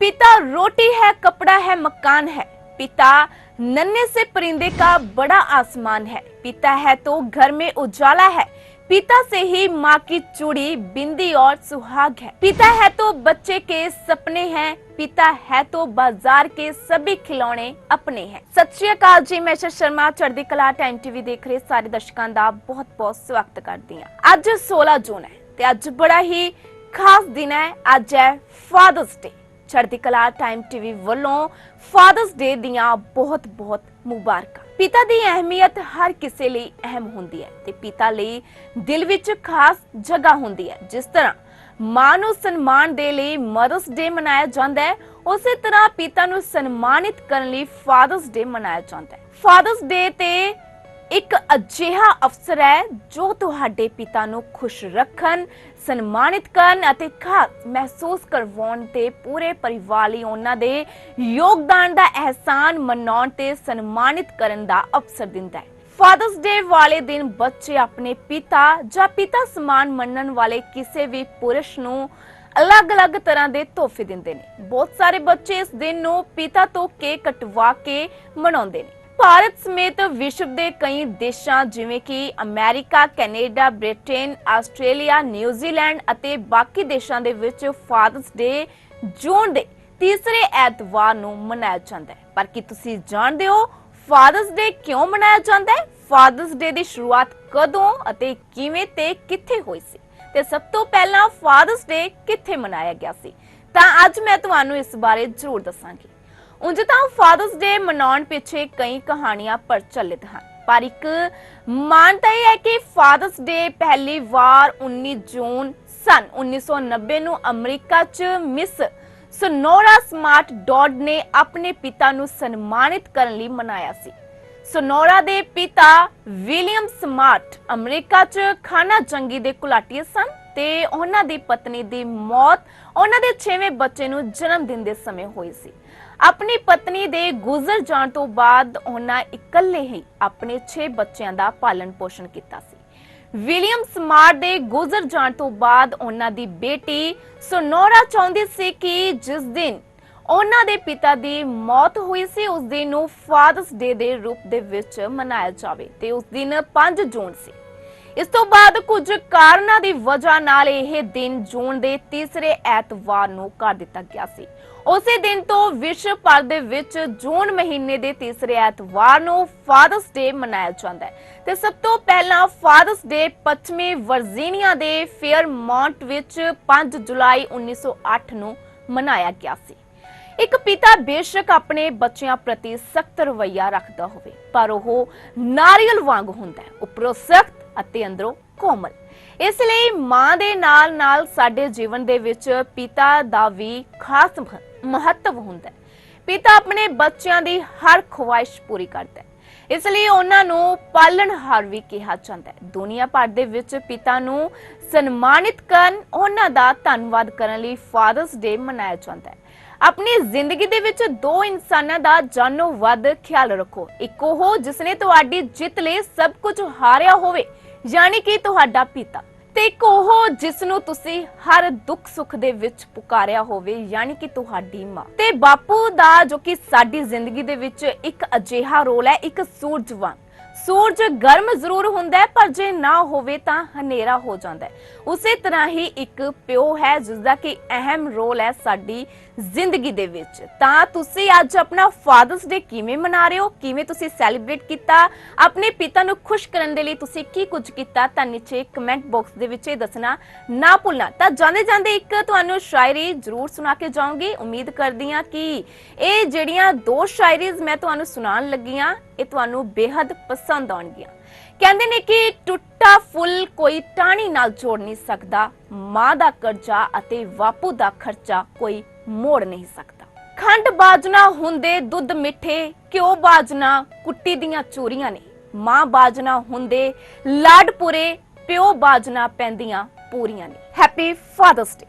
पिता रोटी है, कपड़ा है, मकान है। पिता नन्हे से परिंदे का बड़ा आसमान है। पिता है तो घर में उजाला है। पिता से ही माँ की चूड़ी बिंदी और सुहाग है। पिता है तो बच्चे के सपने हैं। पिता है तो बाज़ार के सभी खिलौने अपने हैं। सत श्रीकाल जी, मैं शर्मा, चढ़दी कला, टाइम टीवी देख रहे सारे दर्शकों का बहुत बहुत स्वागत करती हाँ। अज 16 जून है, ते अज बड़ा ही खास दिन है। अज है fathers day. Chardi Kala time TV ਵੱਲੋਂ ਫਾਦਰਸ ਡੇ ਦੀਆਂ ਬਹੁਤ-ਬਹੁਤ ਮੁਬਾਰਕਾਂ। ਪਿਤਾ ਦੀ ਅਹਿਮੀਅਤ ਹਰ ਕਿਸੇ ਲਈ ਅਹਿਮ ਹੁੰਦੀ ਹੈ ਤੇ ਪਿਤਾ ਲਈ ਦਿਲ ਵਿੱਚ ਖਾਸ ਜਗ੍ਹਾ ਹੁੰਦੀ ਹੈ। ਜਿਸ ਤਰ੍ਹਾਂ ਮਾਂ ਨੂੰ ਸਨਮਾਨ ਦੇ ਲਈ ਮਦਰਸ ਡੇ ਮਨਾਇਆ ਜਾਂਦਾ ਹੈ, ਉਸੇ ਤਰ੍ਹਾਂ ਪਿਤਾ ਨੂੰ ਸਨਮਾਨਿਤ ਕਰਨ ਲਈ ਫਾਦਰਸ ਡੇ ਮਨਾਇਆ ਜਾਂਦਾ ਹੈ। ਫਾਦਰਸ ਡੇ ਤੇ ਇੱਕ ਅਜਿਹਾ ਅਫਸਰ ਹੈ ਜੋ ਤੁਹਾਡੇ ਪਿਤਾ ਨੂੰ ਖੁਸ਼ ਰੱਖਣ, ਸਨਮਾਨਿਤ ਕਰਨ ਅਤੇ ਖਾਸ ਮਹਿਸੂਸ ਕਰਵਾਉਣ ਤੇ ਪੂਰੇ ਪਰਿਵਾਰ ਲਈ ਉਹਨਾਂ ਦੇ ਯੋਗਦਾਨ ਦਾ ਅਹਿਸਾਨ ਮਨਾਉਣ ਤੇ ਸਨਮਾਨਿਤ ਕਰਨ ਦਾ ਅਵਸਰ ਦਿੰਦਾ ਹੈ। ਫਾਦਰਸ ਡੇ ਵਾਲੇ ਦਿਨ ਬੱਚੇ ਆਪਣੇ ਪਿਤਾ ਜਾਂ ਪਿਤਾ ਸਮਾਨ ਮੰਨਣ ਵਾਲੇ ਕਿਸੇ ਵੀ ਪੁਰਸ਼ ਨੂੰ ਅਲੱਗ-ਅਲੱਗ ਤਰ੍ਹਾਂ ਦੇ ਤੋਹਫੇ ਦਿੰਦੇ ਨੇ। ਬਹੁਤ ਸਾਰੇ ਬੱਚੇ ਇਸ ਦਿਨ ਨੂੰ ਪਿਤਾ ਤੋਂ ਕੇਕ ਕਟਵਾ ਕੇ ਮਨਾਉਂਦੇ ਨੇ। ਭਾਰਤ ਸਮੇਤ ਵਿਸ਼ਵ ਦੇ ਕਈ ਦੇਸ਼ਾਂ ਜਿਵੇਂ ਕਿ America, Canada, Britain, Australia, New Zealand ਅਤੇ ਬਾਕੀ ਦੇਸ਼ਾਂ ਦੇ ਵਿੱਚ ਫਾਦਰਸ ਡੇ ਜੂਨ ਦੇ ਤੀਸਰੇ ਐਤਵਾਰ ਨੂੰ ਮਨਾਇਆ ਜਾਂਦਾ ਹੈ। ਪਰ ਕੀ ਤੁਸੀਂ ਜਾਣਦੇ ਹੋ ਫਾਦਰਸ ਡੇ ਕਿਉਂ ਮਨਾਇਆ ਜਾਂਦਾ ਹੈ? ਫਾਦਰਸ ਡੇ ਦੀ ਸ਼ੁਰੂਆਤ ਕਦੋਂ ਅਤੇ ਕਿਵੇਂ ਤੇ ਕਿੱਥੇ ਹੋਈ ਸੀ? ਤੇ ਸਭ ਤੋਂ ਪਹਿਲਾਂ ਫਾਦਰਸ ਡੇ ਕਿੱਥੇ ਮਨਾਇਆ ਗਿਆ ਸੀ? ਤਾਂ ਅੱਜ ਮੈਂ ਤੁਹਾਨੂੰ ਇਸ ਬਾਰੇ ਜ਼ਰੂਰ ਦੱਸਾਂਗੀ। ਉਂਝ ਤਾਂ ਫਾਦਰਸ ਡੇ ਮਨਾਉਣ ਪਿੱਛੇ ਕਈ ਕਹਾਣੀਆਂ ਪ੍ਰਚਲਿਤ ਹਨ। ਪਰ ਇੱਕ ਮਾਨਤਾ ਇਹ ਹੈ ਕਿ ਫਾਦਰਸ ਡੇ ਪਹਿਲੀ ਵਾਰ 19 ਜੂਨ ਸਨ। 1990 ਨੂੰ ਅਮਰੀਕਾ 'ਚ ਮਿਸ ਸਨੋਰਾ ਸਮਾਰਟ ਡੌਡ ਨੇ ਆਪਣੇ ਪਿਤਾ ਨੂੰ ਸਨਮਾਨਿਤ ਕਰਨ ਲਈ ਮਨਾਇਆ ਸੀ। ਸਨੋਰਾ ਦੇ ਪਿਤਾ ਵਿਲੀਅਮ ਸਮਾਰਟ ਅਮਰੀਕਾ 'ਚ ਖਾਨਾ ਜੰਗੀ ਦੇ ਕੁਲਾਟੀਏ ਸਨ ਤੇ ਉਹਨਾਂ ਦੀ ਪਤਨੀ ਦੀ ਮੌਤ ਉਹਨਾਂ ਦੇ 6ਵੇਂ ਬੱਚੇ ਨੂੰ ਜਨਮ ਦਿਨ ਦੇ ਸਮੇਂ ਹੋਈ ਸੀ। ਆਪਣੀ ਪਤਨੀ ਦੇ ਗੁਜ਼ਰ ਜਾਣ ਤੋਂ ਬਾਅਦ ਉਹਨਾਂ ਇਕੱਲੇ ਹੀ ਆਪਣੇ 6 ਬੱਚਿਆਂ ਦਾ ਪਾਲਣ ਪੋਸ਼ਣ ਕੀਤਾ ਸੀ। ਵਿਲੀਅਮ ਸਮਾਰਟ ਦੇ ਗੁਜ਼ਰ ਜਾਣ ਤੋਂ ਬਾਅਦ ਉਹਨਾਂ ਦੀ ਬੇਟੀ ਸੋਨੋਰਾ ਚਾਹੁੰਦੀ ਸੀ ਕਿ ਜਿਸ ਦਿਨ ਉਹਨਾਂ ਦੇ ਪਿਤਾ ਦੀ ਮੌਤ ਹੋਈ ਸੀ, ਉਸ ਦਿਨ ਨੂੰ ਫਾਦਰਸ ਡੇ ਦੇ ਰੂਪ ਦੇ ਵਿੱਚ ਮਨਾਇਆ ਜਾਵੇ ਤੇ ਉਸ ਦਿਨ 5 ਜੂਨ ਸੀ। ਇਸ ਤੋਂ ਬਾਅਦ ਕੁਝ ਕਾਰਨਾਂ ਦੀ ਵਜ੍ਹਾ ਨਾਲ ਇਹ ਦਿਨ ਜੂਨ ਦੇ ਤੀਸਰੇ ਐਤਵਾਰ ਨੂੰ ਕਰ ਦਿੱਤਾ ਗਿਆ ਸੀ। ਉਸੇ ਦਿਨ ਤੋਂ ਵਿਸ਼ਵ ਭਰ ਦੇ ਵਿੱਚ ਜੂਨ ਮਹੀਨੇ ਦੇ ਤੀਸਰੇ ਐਤਵਾਰ ਨੂੰ ਫਾਦਰਸ ਡੇ ਮਨਾਇਆ ਜਾਂਦਾ ਹੈ। ਤੇ ਸਭ ਤੋਂ ਪਹਿਲਾਂ ਫਾਦਰਸ ਡੇ ਪੱਛਮੀ ਵਰਜੀਨੀਆ ਦੇ ਫੇਅਰਮਾਉਂਟ ਵਿੱਚ 5 ਜੁਲਾਈ 1908 ਨੂੰ ਮਨਾਇਆ ਗਿਆ ਸੀ। ਇੱਕ ਪਿਤਾ ਬੇਸ਼ੱਕ ਆਪਣੇ ਬੱਚਿਆਂ ਪ੍ਰਤੀ ਸਖਤ ਰਵੱਈਆ ਰੱਖਦਾ ਹੋਵੇ, ਪਰ ਉਹ ਨਾਰੀਅਲ ਵਾਂਗ ਹੁੰਦਾ ਹੈ। ਉੱਪਰੋਂ ਸਖਤ ਅਤੇ ਅੰਦਰੋਂ ਕੋਮਲ। ਇਸ ਲਈ ਮਾਂ ਦੇ ਨਾਲ ਨਾਲ ਸਾਡੇ ਜੀਵਨ ਦੇ ਵਿੱਚ ਪਿਤਾ ਦਾ ਵੀ ਖਾਸ ਮਹੱਤਵ ਹੁੰਦਾ ਹੈ। ਪਿਤਾ ਆਪਣੇ ਬੱਚਿਆਂ ਦੀ ਹਰ ਖੁਆਇਸ਼ ਪੂਰੀ ਕਰਦਾ ਹੈ। ਇਸ ਲਈ ਉਹਨਾਂ ਨੂੰ ਪਾਲਣਹਾਰ ਵੀ ਕਿਹਾ ਜਾਂਦਾ ਹੈ। ਦੁਨੀਆ ਭਰ ਦੇ ਵਿੱਚ ਪਿਤਾ ਨੂੰ ਸਨਮਾਨਿਤ ਕਰਨ, ਉਹਨਾਂ ਦਾ ਧੰਨਵਾਦ ਕਰਨ ਲਈ ਫਾਦਰਸ ਡੇ ਮਨਾਇਆ ਜਾਂਦਾ ਹੈ। ਆਪਣੀ ਜ਼ਿੰਦਗੀ ਦੇ ਵਿੱਚ ਦੋ ਇਨਸਾਨਾਂ ਦਾ ਜਾਨੋ ਵੱਧ ਖਿਆਲ ਰੱਖੋ। ਇੱਕ ਉਹ ਜਿਸਨੇ ਤੁਹਾਡੀ ਜਿੱਤ ਲਈ ਸਭ ਕੁਝ ਹਾਰਿਆ ਹੋਵੇ, ਯਾਨੀ ਕਿ ਤੁਹਾਡਾ ਪਿਤਾ। ਤੇ ਇੱਕ ਉਹ ਜਿਸ ਨੂੰ ਤੁਸੀਂ ਹਰ ਦੁੱਖ ਸੁੱਖ ਦੇ ਵਿੱਚ ਪੁਕਾਰਿਆ ਹੋਵੇ, ਯਾਨੀ ਕਿ ਤੁਹਾਡੀ ਮਾਂ। ਤੇ ਬਾਪੂ ਦਾ ਜੋ ਕਿ ਸਾਡੀ ਜ਼ਿੰਦਗੀ ਦੇ ਵਿੱਚ ਇੱਕ ਅਜਿਹਾ ਰੋਲ ਹੈ, ਇੱਕ ਸੂਰਜਵਾਨ। ਸੂਰਜ ਗਰਮ ਜ਼ਰੂਰ ਹੁੰਦਾ ਹੈ, ਪਰ ਜੇ ਨਾ ਹੋਵੇ ਤਾਂ ਹਨੇਰਾ ਹੋ ਜਾਂਦਾ ਹੈ। ਉਸੇ ਤਰ੍ਹਾਂ ਹੀ ਇੱਕ ਪਿਓ ਹੈ ਜਿਸ ਦਾ ਕਿ ਅਹਿਮ ਰੋਲ ਹੈ ਸਾਡੀ ਜ਼ਿੰਦਗੀ ਦੇ ਵਿੱਚ। ਤਾਂ ਤੁਸੀਂ ਅੱਜ ਆਪਣਾ ਫਾਦਰਸ ਡੇ ਕਿਵੇਂ ਮਨਾ ਰਹੇ ਹੋ? ਕਿਵੇਂ ਤੁਸੀਂ ਸੈਲੀਬ੍ਰੇਟ ਕੀਤਾ? ਆਪਣੇ ਪਿਤਾ ਨੂੰ ਖੁਸ਼ ਕਰਨ ਦੇ ਲਈ ਤੁਸੀਂ ਕੀ ਕੁਝ ਕੀਤਾ? ਤਾਂ ਨੀਚੇ ਕਮੈਂਟ ਬਾਕਸ ਦੇ ਵਿੱਚ ਇਹ ਦੱਸਣਾ ਨਾ ਭੁੱਲਣਾ। ਤਾਂ ਜਾਂਦੇ ਜਾਂਦੇ ਇੱਕ ਤੁਹਾਨੂੰ ਸ਼ਾਇਰੀ ਜ਼ਰੂਰ ਸੁਣਾ ਕੇ ਜਾਊਂਗੀ। ਉਮੀਦ ਕਰਦੀ ਹਾਂ ਕਿ ਇਹ ਜਿਹੜੀਆਂ ਦੋ ਸ਼ਾਇਰੀਜ਼ ਮੈਂ ਤੁਹਾਨੂੰ ਸੁਣਾਉਣ ਲੱਗੀਆਂ ਇਹ ਤੁਹਾਨੂੰ ਬੇहद ਪਸੰਦ ਆਉਣਗੀਆਂ। ਕਹਿੰਦੇ ਨੇ ਕਿ ਟੁੱਟਾ ਫੁੱਲ ਕੋਈ ਟਾਣੀ ਨਾਲ ਜੋੜ ਨਹੀਂ ਸਕਦਾ, ਮਾਂ ਦਾ ਕਰਜ਼ਾ ਅਤੇ ਬਾਪੂ ਦਾ ਖਰਚਾ ਕੋਈ ਮੋੜ ਨਹੀਂ ਸਕਦਾ। ਖੰਡ ਬਾਜਨਾ ਹੁੰਦੇ ਦੁੱਧ ਮਿੱਠੇ, ਘਿਓ ਬਾਜਣਾ ਕੁੱਟੀ ਦੀਆਂ ਚੋਰੀਆਂ ਨੇ। ਮਾਂ ਬਾਜਨਾ ਹੁੰਦੇ ਲਾਡਪੁਰੇ, ਪਿਓ ਬਾਜਨਾ ਪੈਂਦੀਆਂ ਪੂਰੀਆਂ ਨੇ। ਹੈਪੀ ਫਾਦਰਸ ਡੇ